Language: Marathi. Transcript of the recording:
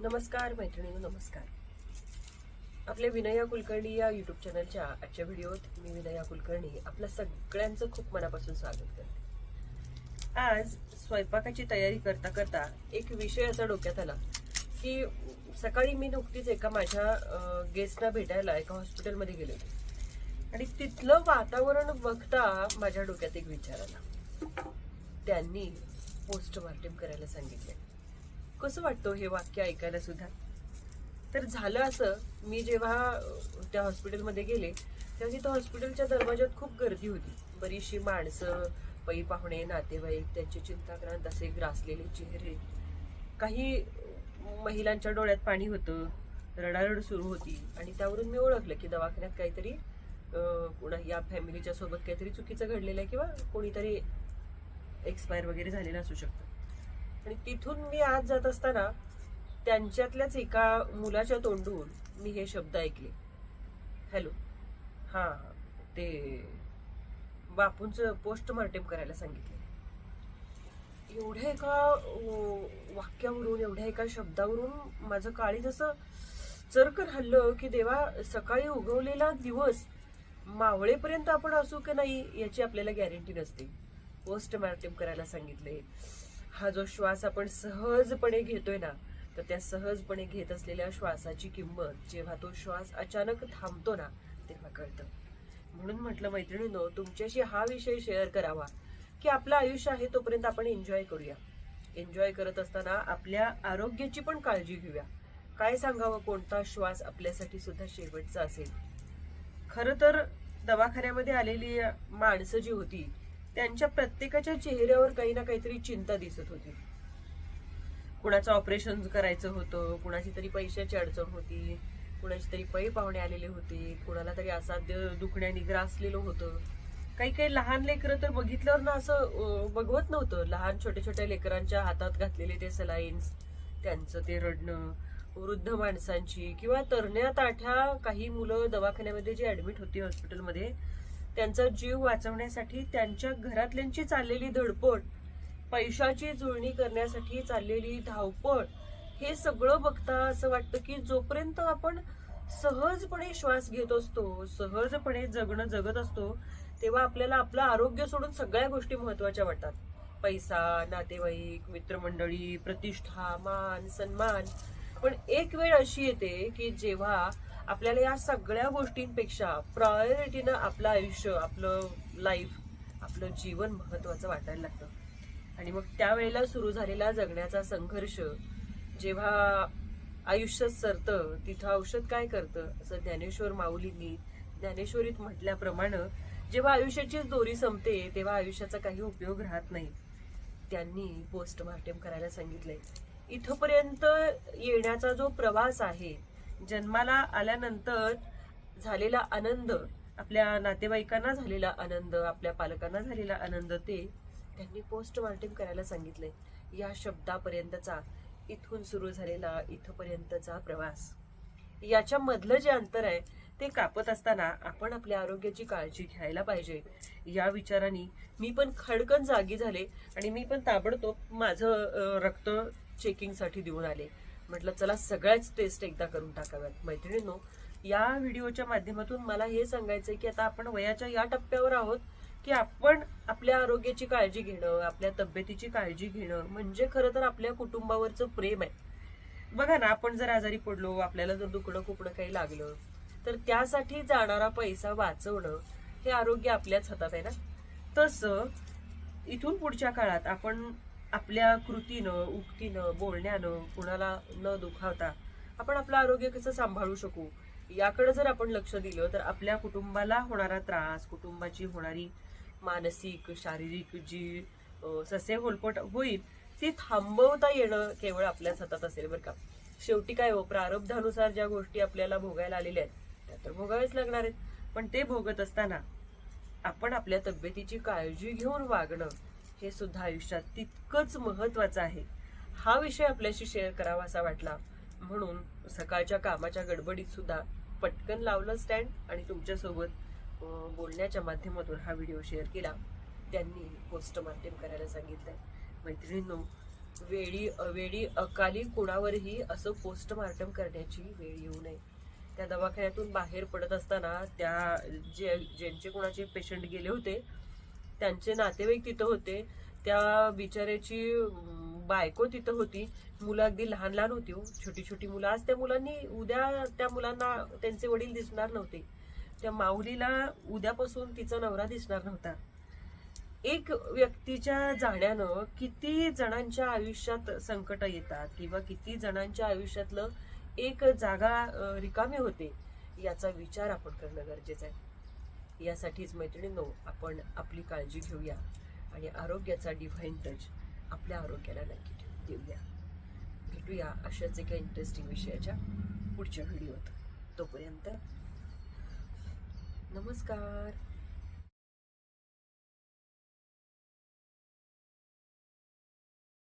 नमस्कार मैत्रिणी नमस्कार. आपल्या विनया कुलकर्णी या यूट्यूब चॅनलच्या आजच्या व्हिडिओत मी विनया कुलकर्णी आपल्या सगळ्यांचं खूप मनापासून स्वागत करते. आज स्वयंपाकाची तयारी करता करता एक विषय असा डोक्यात आला की सकाळी मी नुकतीच एका माझ्या गेस्टना भेटायला एका हॉस्पिटलमध्ये गेले होते. आणि तिथलं वातावरण बघता माझ्या डोक्यात एक विचार आला. त्यांनी पोस्टमार्टम करायला सांगितले. कसं वाटतं हे वाक्य ऐकायला सुद्धा? तर झालं असं मी जेव्हा त्या हॉस्पिटलमध्ये गेले तेव्हा तिथं हॉस्पिटलच्या दरवाज्यात खूप गर्दी होती. बरीचशी माणसं पै पाहुणे नातेवाईक त्यांचे चिंताक्रांत असे ग्रासलेले चेहरे. काही महिलांच्या डोळ्यात पाणी होतं रडारड सुरू होती. आणि त्यावरून मी ओळखलं की दवाखान्यात काहीतरी कुणा या फॅमिलीच्या सोबत काहीतरी चुकीचं घडलेलं आहे किंवा कोणीतरी एक्सपायर वगैरे झालेलं असू शकतं. आणि तिथून मी आज जात असताना त्यांच्यातल्याच एका मुलाच्या तोंडून मी हे शब्द ऐकले. हॅलो. हा ते बापूंचं पोस्टमार्टम करायला सांगितले. एवढ्या एका वाक्यावरून एवढ्या एका शब्दावरून माझं काळी जसं चरकन हल्लं की देवा सकाळी उगवलेला दिवस मावळेपर्यंत आपण असू की नाही याची आपल्याला गॅरंटी नसते. पोस्टमार्टम करायला सांगितले. हा जो श्वास आपण सहजपणे घेतोय ना तर त्या सहजपणे घेत असलेल्या श्वासाची किंमत जेव्हा तो श्वास अचानक थांबतो ना तेव्हा कळतं. म्हणून म्हटलं मैत्रिणीनो तुमच्याशी हा विषय शेअर करावा की आपलं आयुष्य आहे तोपर्यंत आपण एन्जॉय करूया. एन्जॉय करत असताना आपल्या आरोग्याची पण काळजी घेऊया. काय सांगावं कोणता श्वास आपल्यासाठी सुद्धा शेवटचा असेल? खरं तर दवाखान्यामध्ये आलेली माणसं जी होती त्यांच्या प्रत्येकाच्या चेहऱ्यावर काही ना काहीतरी चिंता दिसत होती. कुणाचं ऑपरेशन करायचं होतं कुणाची तरी पैशाची अडचण होती कुणाची तरी पै पाहुणे आलेले होते कुणाला तरी असाध्य दुखण्याने ग्रासलेलं होतं. काही काही लहान लेकरं तर बघितल्यावर ना असं बघवत नव्हतं. लहान छोट्या छोट्या लेकरांच्या हातात घातलेले ते सलाईन्स त्यांचं ते रडणं वृद्ध माणसांची किंवा तरण्या ताठ्या काही मुलं दवाखान्यामध्ये जी ऍडमिट होती हॉस्पिटलमध्ये त्यांचा जीव वाचवण्यासाठी त्यांच्या घरातल्यांची चाललेली धडपड पैशाची जुळणी करण्यासाठी चाललेली धावपळ हे सगळं बघता असं वाटतं की जोपर्यंत आपण सहजपणे श्वास घेत असतो सहजपणे जगणं जगत असतो तेव्हा आपल्याला आपलं आरोग्य सोडून सगळ्या गोष्टी महत्त्वाच्या वाटतात. पैसा नातेवाईक मित्रमंडळी प्रतिष्ठा मान सन्मान पण एक वेळ अशी येते की जेव्हा आपल्याला या सगळ्या गोष्टींपेक्षा प्रायोरिटीनं आपलं आयुष्य आपलं लाईफ आपलं जीवन महत्वाचं वाटायला लागतं. आणि मग त्यावेळेला सुरू झालेला जगण्याचा संघर्ष जेव्हा आयुष्यात सरतं तिथं औषध काय करतं असं ज्ञानेश्वर माऊलींनी ज्ञानेश्वरीत म्हटल्याप्रमाणे जेव्हा आयुष्याचीच दोरी संपते तेव्हा आयुष्याचा काही उपयोग राहत नाही. त्यांनी पोस्टमार्टम करायला सांगितलंय. इथपर्यंत येण्याचा जो प्रवास आहे जन्माला आल्यानंतर झालेला आनंद आपल्या नातेवाईकांना झालेला आनंद आपल्या पालकांना झालेला आनंद ते त्यांनी पोस्टमार्टम करायला सांगितले या शब्दापर्यंतचा इथून सुरू झालेला इथपर्यंतचा प्रवास. याच्या मधलं जे अंतर आहे ते कापत असताना आपण आपल्या आरोग्याची काळजी घ्यायला पाहिजे. या विचाराने मी पण खडकन जागी झाले आणि मी पण ताबडतोब माझं रक्त चेकिंगसाठी देऊन आले. म्हटलं चला सगळ्याच टेस्ट एकदा करून टाकाव्यात. मैत्रिणींनो या व्हिडिओच्या माध्यमातून मला हे सांगायचंय की आता आपण वयाच्या या टप्प्यावर आहोत की आपण आपल्या आरोग्याची काळजी घेणं आपल्या तब्येतीची काळजी घेणं म्हणजे खरं तर आपल्या कुटुंबावरचं प्रेम आहे. बघा ना आपण जर आजारी पडलो आपल्याला जर दुखणं खुपणं काही लागलं तर त्यासाठी जाणारा पैसा वाचवणं हे आरोग्य आपल्याच हातात आहे ना? तसं इथून पुढच्या काळात आपण आपल्या कृतीनं उक्तीनं बोलण्यानं कुणाला न दुखावता आपण आपलं आरोग्य कसं सांभाळू शकू? याकडे जर आपण लक्ष दिलं तर आपल्या कुटुंबाला होणारा त्रास कुटुंबाची होणारी मानसिक शारीरिक जी ससे होलपट होईल ती थांबवता येणं केवळ आपल्याच हातात असेल बरं का. शेवटी काय हो प्रारब्धानुसार ज्या गोष्टी आपल्याला भोगायला आलेल्या आहेत त्या तर भोगाव्याच लागणार आहेत. पण ते भोगत असताना आपण आपल्या तब्येतीची काळजी घेऊन वागणं हे सुद्धा आयुष्यात तितकंच महत्वाचं आहे. हा विषय आपल्याशी शेअर करावा असा वाटला. म्हणून सकाळच्या कामाच्या गडबडीत सुद्धा पटकन लावलं स्टँड आणि तुमच्यासोबत बोलण्याच्या माध्यमातून हा व्हिडिओ शेअर केला. त्यांनी पोस्टमार्टम करायला सांगितलंय. मैत्रिणींनो वेळी अवेळी अकाली कुणावरही असं पोस्टमार्टम करण्याची वेळ येऊ नये. त्या दवाखान्यातून बाहेर पडत असताना त्या जे ज्यांचे कोणाचे पेशंट गेले होते त्यांचे नातेवाईक तिथं होते. त्या बिचाऱ्याची बायको तिथं होती. मुलं अगदी लहान लहान होती हो, छोटी छोटी मुलं. आज त्या मुलांनी उद्या त्या मुलांना त्यांचे वडील दिसणार नव्हते. त्या माऊलीला उद्यापासून तिचा नवरा दिसणार नव्हता. एक व्यक्तीच्या जाण्यानं किती जणांच्या आयुष्यात संकट येतात किंवा किती जणांच्या आयुष्यातलं एक जागा रिकामी होते याचा विचार आपण करणं गरजेचं आहे. यासाठीच मैत्रिणींनो आपण आपली काळजी घेऊया आणि आरोग्याचा डिव्हाइन टच आपल्या आरोग्याला नक्की ठेव- देऊया. भेटूया अशाच एका इंटरेस्टिंग विषयाच्या पुढच्या व्हिडिओत तोपर्यंत नमस्कार.